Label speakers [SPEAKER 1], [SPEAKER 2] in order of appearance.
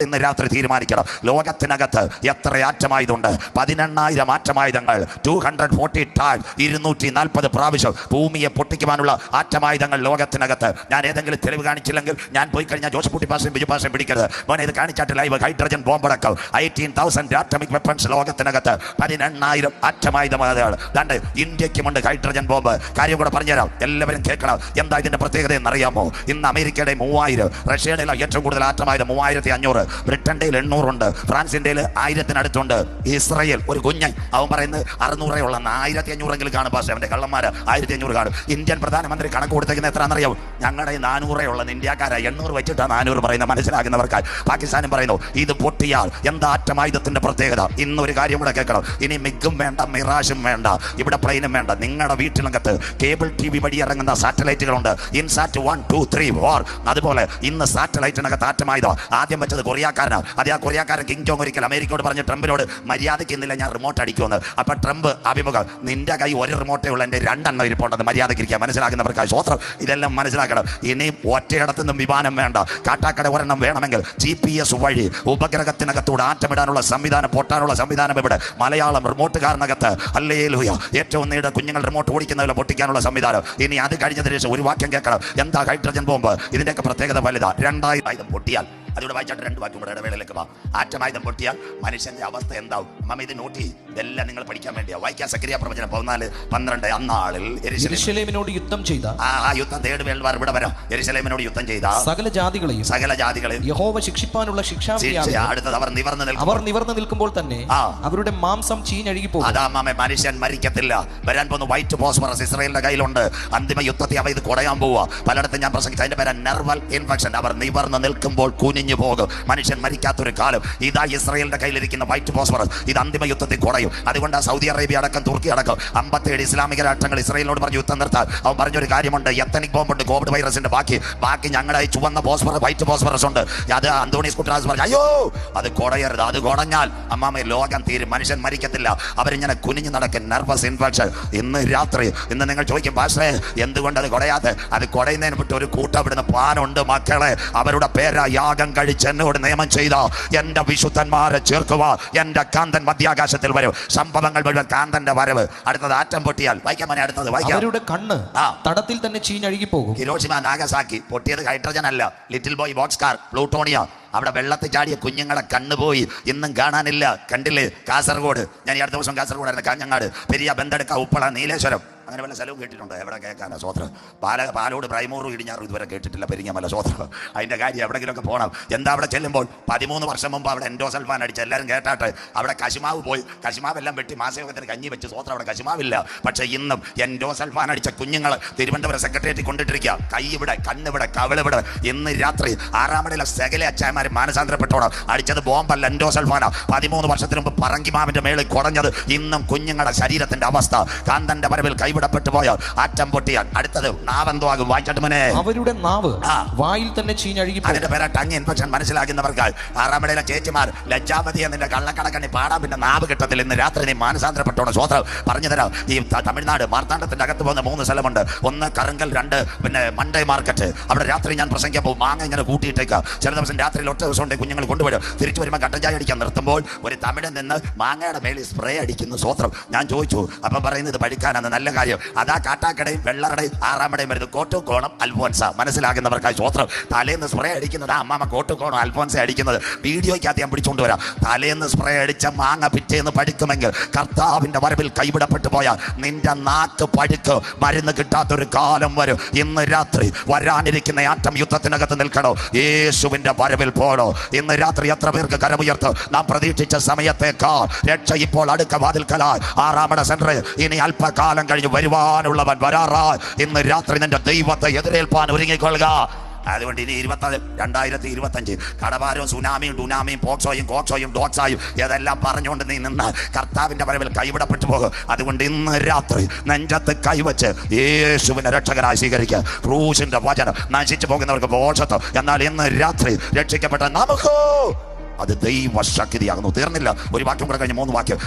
[SPEAKER 1] ഇന്ന് രാത്രി തീരുമാനിക്കണം. ലോകത്തിനകത്ത് എത്ര ആറ്റമായതുണ്ട്? പതിനെണ്ണായിരം ആറ്റമായുധങ്ങൾ ടു ഹൺഡ്രഡ് ഫോർട്ടി ടൈം ഇരുന്നൂറ്റി നാൽപ്പത് പ്രാവശ്യം ഭൂമിയെ പൊട്ടിക്കുവാനുള്ള ആറ്റമായുധങ്ങൾ ലോകത്തിനകത്ത്. ഞാൻ ഏതെങ്കിലും തെളിവ് കാണിച്ചില്ലെങ്കിൽ ഞാൻ പോയി കഴിഞ്ഞാൽ ജോസ് കുട്ടി പാസം ബിജു പാസം പിടിക്കരുത്. മോനെ ഇത് കാണിച്ചാട്ട് ലൈവ് ഹൈഡ്രജൻ ബോംബടക്കം എയ്റ്റീൻ തൗസൻഡ് ആറ്റമിക് വെപ്പൺസ് ലോകത്തിനകത്ത്. പതിനെണ്ണായിരം ആറ്റമായുധമാണ് ദാണ്ട് ഇന്ത്യക്കുമുണ്ട് ഹൈഡ്രജൻ ബോംബ് കാര്യം കൂടെ പറഞ്ഞുതരാം. എല്ലാവരും കേൾക്കണം. എന്താ ഇതിന്റെ പ്രത്യേകത എന്നറിയാമോ? ഇന്ന് അമേരിക്കയുടെ മൂവായിരം റഷ്യയുടെ ഏറ്റവും കൂടുതൽ ആറ്റമായുധം മൂവായിരത്തി അഞ്ഞൂറ്. ബ്രിട്ടന്റെ എണ്ണൂറുണ്ട് ഫ്രാൻസിന്റെ ആയിരത്തിനടുത്തുണ്ട്. ഇസ്രയേൽ ഒരു കുഞ്ഞൻ അവൻ പറയുന്നത് അറുന്നൂറേ ഉള്ള ആയിരത്തി അഞ്ഞൂറെങ്കിലും കാണും പാഷ അവന്റെ കള്ളന്മാർ ആയിരത്തി അഞ്ഞൂറ് കാണും. ഇന്ത്യൻ പ്രധാനമന്ത്രി കണക്ക് കൊടുത്തേക്കുന്ന എത്രയാണെന്നറിയാം ഞങ്ങളുടെ നാനൂറേ ഉള്ള ഇന്ത്യക്കാരാ എണ്ണൂറ് വെച്ചിട്ടാണ് നാനൂറ് പറയുന്നത് മനസ്സിലാക്കുന്നവർക്കായി പാകിസ്ഥാനും പറയുന്നു ഇത് പൊട്ടിയാൽ എന്താ ആറ്റമായുധത്തിന്റെ പ്രത്യേകത? ഇന്നൊരു കാര്യം കൂടെ കേൾക്കണം. ഇനി മിഗും വേണ്ട മിറാഷും വേണ്ട ഇവിടെ പ്ലെയിനും വേണ്ട. നിങ്ങളുടെ വീട്ടിലകത്ത് കേബിൾ ടി വി വഴി ഇറങ്ങുന്ന സാറ്റലൈറ്റുകളുണ്ട്. INSAT one two three four. അതുപോലെ ഇന്ന് സാറ്റലൈറ്റിനകത്ത് ആറ്റമായുധം. ആദ്യം വെച്ചത് കൊറിയാക്കാരനാണ്. അതേ ആ കൊറിയാക്കാരൻ കിങ് ജോങ് ഒരിക്കൽ അമേരിക്കയോട് പറഞ്ഞ് ട്രംപിനോട് മര്യാദയ്ക്ക് ഇന്നില്ല ഞാൻ റിമോട്ട് അടിക്കുമെന്ന്. അപ്പം ട്രംപ് അഭിമുഖം നിന്റെ കൈ ഒരു റിമോട്ടേ ഉള്ളൂ എന്റെ രണ്ടെണ്ണം ഇരിപ്പുണ്ടെന്ന് മര്യാദയ്ക്ക് ഇരിക്കുക മനസ്സിലാക്കുന്നവർക്ക് സ്വത്രം ഇതെല്ലാം മനസ്സിലാക്കണം. ഇനിയും ഒറ്റയിടത്തു നിന്നും വിമാനം വേണ്ട. കാട്ടാക്കട ഒരെണ്ണം വേണമെങ്കിൽ ജി പി എസ് വഴി ഉപഗ്രഹത്തിനകത്തൂടെ ആറ്റമിടാനുള്ള സംവിധാനം പൊട്ടാനുള്ള സംവിധാനം ഇവിടെ മലയാളം റിമോട്ടുകാരനകത്ത് അല്ലേ ലൂയ ഏറ്റവും നീണ്ട കുഞ്ഞുങ്ങൾ റിമോട്ട് ഓടിക്കുന്നതിൽ പൊട്ടിക്കാനുള്ള സംവിധാനം. ഇനി അത് കഴിഞ്ഞതിന് ശേഷം ഒരു വാക്യം കേൾക്കണം. എന്താ ഹൈഡ്രജൻ ബോംബ്? ഇതിന്റെയൊക്കെ പ്രത്യേകത വലുതാണ് രണ്ടായിരം ആയുധം പൊട്ടിയാൽ അതിലൂടെ വായിച്ചാട്ട് രണ്ട് വാക്കും കൂടെ ഇടവേളയിലേക്ക് വാ. ആറ്റമായുധം പൊട്ടിയാൽ മനുഷ്യന്റെ അവസ്ഥ എന്താവും? അമ്മ ഇത് നോട്ടി ഇതെല്ലാം നിങ്ങൾ പഠിക്കാൻ വേണ്ടിയാ. വായിക്കാൻ സക്രിയ പ്രവചനം. പതിനാല് പന്ത്രണ്ട് അന്നാളിൽ
[SPEAKER 2] എരിശലേമിനോട് യുദ്ധം ചെയ്ത
[SPEAKER 1] ആ യുദ്ധം തേട് വേൾവാർ ഇവിടെ വരാം. എരിശലേമിനോട് യുദ്ധം ചെയ്ത
[SPEAKER 2] സകല ജാതികളെയും
[SPEAKER 1] സകല ജാതികളെയും
[SPEAKER 2] യഹോവ ശിക്ഷിപ്പാനുള്ള
[SPEAKER 1] ശിക്ഷ അടുത്തത് അവർ നിവർന്ന് നിൽക്കും
[SPEAKER 2] അവർ നിവർന്നു നിൽക്കുമ്പോൾ തന്നെ. അവരുടെ മാംസം ചീഞ്ഞഴുകി പോകും.
[SPEAKER 1] അതാ മാമെ മനുഷ്യൻ മരിക്കത്തില്ല. വരാൻ പോകുന്ന വൈറ്റ് ഫോസ്ഫറസ് ഇസ്രയേലിന്റെ കയ്യിലുണ്ട്. അന്തിമ യുദ്ധത്തെ അവ ഇത് കുടയാൻ പോവുക പലയിടത്തും ഞാൻ പ്രസംഗിച്ച. അതിന്റെ പേരാ നെർവൽ ഇൻഫെക്ഷൻ അവർ നിവർന്ന് നിൽക്കുമ്പോൾ കുനിഞ്ഞു പോകും. മനുഷ്യൻ മരിക്കാത്തൊരു കാലം. ഇതാ ഇസ്രയേലിന്റെ കയ്യിലിരിക്കുന്ന വൈറ്റ് ഫോസ്ഫറസ് ഇത് അന്തിമ യുദ്ധത്തിൽ കുടയും. അതുകൊണ്ട് സൗദി അറേബ്യ അടക്കം തുർക്കി അടക്കം അമ്പത്തേഴ് ഇസ്ലാമിക രാഷ്ട്രങ്ങൾ ഇസ്രയേലിനോട് പറഞ്ഞു യുദ്ധം നിർത്താൻ. അവൻ പറഞ്ഞൊരു കാര്യമുണ്ട്. എത്തനിക് ബോംബുണ്ട് കോവിഡ് വൈറസിന്റെ ബാക്കി. ബാക്കി ഞങ്ങളെ ചുവന്ന ഫോസ്ഫറസ് വൈറ്റ് ഫോസ്ഫറസ് ഉണ്ട്. അത് അന്തോണീസ് കുട്ടറാസ് പറഞ്ഞു അയ്യോ അത് കുടയരുത്. അത് കുടഞ്ഞാൽ അമ്മാമ ലോകം തീരും. മനുഷ്യൻ മരിക്കത്തില്ല. അവരിങ്ങനെ കുനിഞ്ഞു നടക്കും. നെർവസ് ഇൻഫെക്ഷൻ ഇന്ന് രാത്രി ഇന്ന് നിങ്ങൾ ചോദിക്കും പക്ഷേ എന്തുകൊണ്ട് അത് കുടയാതെ അത് കുടയുന്നതിന് വിട്ട് ഒരു കൂട്ടം ഇവിടുന്ന് പാനുണ്ട് മക്കളെ. അവരുടെ പേരാ യാഗം കഴിച്ച് എന്നോട് നിയമം ചെയ്ത. എന്റെ വിശുദ്ധന്മാരെ ചേർക്കുക എന്റെ കാന്തൻ മധ്യാകാശത്തിൽ വരും. സംഭവങ്ങൾ മുഴുവൻ കാന്തന്റെ വരവ്. അടുത്തത് ആറ്റം പൊട്ടിയാൽ. വായിക്കാൻ മനെ അടുത്തത്. വായിക്കാം.
[SPEAKER 2] അവരുടെ കണ്ണ്
[SPEAKER 1] ആ.
[SPEAKER 2] തടത്തിൽ തന്നെ ചീഞ്ഞഴുകി പോകും
[SPEAKER 1] ഹിരോഷിമ നാഗസാക്കി പൊട്ടിയത് ഹൈഡ്രജൻ അല്ല. Little boy Bockscar plutonium. അവിടെ വെള്ളത്തിൽ ചാടിയ കുഞ്ഞുങ്ങളെ കണ്ണുപോയി ഇന്നും കാണാനില്ല. കണ്ടില്ലേ? കാസർഗോഡ്. ഞാൻ ഈ അടുത്ത ദിവസം കാസർഗോഡായിരുന്നു. കാഞ്ഞങ്ങാട്. പെരിയ ബന്ധെടുക്ക ഉപ്പള നീലേശ്വരം. അങ്ങനെ വല്ല സ്ഥലവും കേട്ടിട്ടുണ്ടോ? എവിടെ കേൾക്കാനാ? സ്വോത്ര പാല പാലോട് പ്രൈമൂറും ഇടിഞ്ഞാറും ഇതുവരെ കേട്ടിട്ടില്ല പെരിങ്ങമല സ്വത്രം അതിന്റെ കാര്യം എവിടെങ്കിലുമൊക്കെ പോകണം എന്താ അവിടെ ചെല്ലുമ്പോൾ? പതിമൂന്ന് വർഷം മുമ്പ് അവിടെ എൻഡോസൽഫാൻ അടിച്ച് എല്ലാവരും കേട്ടാട്ട്. അവിടെ കശുമാവ് പോയി. കശുമാവെല്ലാം വെട്ടി മാസയോഗത്തിന് കഞ്ഞി വെച്ച് സ്വോത്ര അവിടെ കശുമാവില്ല. പക്ഷേ ഇന്നും എൻഡോസൽഫാൻ അടിച്ച കുഞ്ഞുങ്ങൾ തിരുവനന്തപുരം സെക്രട്ടേറിയറ്റ് കൊണ്ടിട്ടിരിക്കുക. കൈ ഇവിടെ കണ്ണിവിടെ കവിളിവിടെ ഇന്ന് രാത്രി ആറാമടയിലെ സകല അച്ചായമാർ മാനസാന്തരപ്പെട്ടോണം. അടിച്ചത് ബോംബല്ല എൻഡോസൽഫാന പതിമൂന്ന് വർഷത്തിന് മുമ്പ് പറങ്കിമാവിന്റെ മേളിൽ കുറഞ്ഞത് ഇന്നും കുഞ്ഞുങ്ങളുടെ ശരീരത്തിന്റെ അവസ്ഥ. കാന്തന്റെ വരവിൽ കൈവിടപ്പെട്ടു പോയോ ആറ്റം പൊട്ടിയാൽ അടുത്തത് നാവെന്തോ ആകും വായിച്ചിട്ട് മനെ.
[SPEAKER 2] അവരുടെ നാവ് വായിൽ തന്നെ ചീഞ്ഞഴുകി
[SPEAKER 1] അതിന്റെ പേരാ ടങ് ഇൻഫെക്ഷൻ. മനസ്സിലാക്കുന്നവർക്ക് ആറാമടയിലെ ചേച്ചിമാർ ലജ്ജാപതി എന്നിന്റെ കള്ളക്കടക്കണ്ണി പാടാൻ പിന്നെ നാവ് കിട്ടത്തിൽ ഇന്ന് രാത്രി നീ മാനസാന്തരപ്പെട്ടോണം. സ്വോത്രം പറഞ്ഞു തരാം. ഈ തമിഴ്നാട് മാർത്താണ്ഡത്തിന്റെ അകത്ത് പോകുന്ന മൂന്ന് സ്ഥലമുണ്ട്. ഒന്ന് കറുങ്കൽ രണ്ട് പിന്നെ മണ്ടേ മാർക്കറ്റ്. അവിടെ രാത്രി ഞാൻ പ്രസംഗിക്കുമ്പോൾ മാങ്ങ ഇങ്ങനെ കൂട്ടിയിട്ടേക്കാം. ചില ദിവസം രാത്രിയിൽ ഒറ്റ ദിവസം കൊണ്ട് കുഞ്ഞുങ്ങൾ കൊണ്ടുവരും. തിരിച്ചു വരുമ്പോൾ കട്ടൻ ചായ അടിക്കാൻ നിർത്തുമ്പോൾ ഒരു തമിഴൻ നിന്ന് മാങ്ങയുടെ മേളിൽ സ്പ്രേ അടിക്കുന്നു. സ്വോത്രം ഞാൻ ചോദിച്ചു. അപ്പം പറയുന്നത് പഠിക്കാനാണ്. നല്ല കാര്യം അതാ കാട്ടാക്കടയും വെള്ളറടയും ആറാമടയും വരുന്നത് കോട്ടു കോണം അൽഫോൻസ. മനസ്സിലാകുന്നവർക്കായി സ്വോത്രം തലേന്ന് സ്പ്രേ അടിക്കുന്നത് ആ കോട്ടു കോണം അൽഫോൻസ അടിക്കുന്നത്. വീഡിയോയ്ക്കകത്ത് ഞാൻ പിടിച്ചുകൊണ്ട് വരാം. തലേന്ന് സ്പ്രേ അടിച്ച മാങ്ങ പിറ്റേന്ന് പഠിക്കുമെങ്കിൽ കർത്താവിന്റെ വരവിൽ കൈവിടപ്പെട്ടു പോയാൽ നിന്റെ നാക്ക് പഴുക്ക്. മരുന്ന് കിട്ടാത്തൊരു കാലം വരും. ഇന്ന് രാത്രി വരാനിരിക്കുന്ന ആറ്റം യുദ്ധത്തിനകത്ത് നിൽക്കണോ? യേശുവിന്റെ വരവിൽ പോണോ? ഇന്ന് രാത്രി എത്ര പേർക്ക് കരമുയർത്ത്? നാം പ്രതീക്ഷിച്ച സമയത്തേക്കാൾ രക്ഷ ഇപ്പോൾ അടുക്ക വാതിൽക്കലാൽ ആറാമട സെന്റർ ഇനി അല്പകാലം കഴിഞ്ഞ് വരുവാനുള്ളവൻ വരാറാ. ഇന്ന് രാത്രി നിന്റെ ദൈവത്തെ എതിരേൽപ്പാൻ ഒരുങ്ങിക്കൊള്ളുക. അതുകൊണ്ട് ഇനി ഇരുപത്തി രണ്ടായിരത്തി ഇരുപത്തഞ്ച് കടഭാരവും സുനാമിയും ടുനാമിയും പോക്സോയും കോക്സോയും ഡോക്സായും ഇതെല്ലാം പറഞ്ഞുകൊണ്ട് നീ നിന്ന് കർത്താവിന്റെ വരവിൽ കൈവിടപ്പെട്ടു പോകും. അതുകൊണ്ട് ഇന്ന് രാത്രി നെഞ്ചത്ത് കൈവച്ച് യേശുവിനെ രക്ഷകനായി സ്വീകരിക്കുക ക്രൂശിന്റെ വചനം നശിച്ചു പോകുന്നവർക്ക് ബോഷത്വം എന്നാൽ ഇന്ന് രാത്രി രക്ഷിക്കപ്പെട്ട നമുക്കോ അത് ദൈവശക്തിയാകുന്നു. തീർന്നില്ല. ഒരു വാക്യം കൂടെ കഴിഞ്ഞ് മൂന്ന് വാക്യം.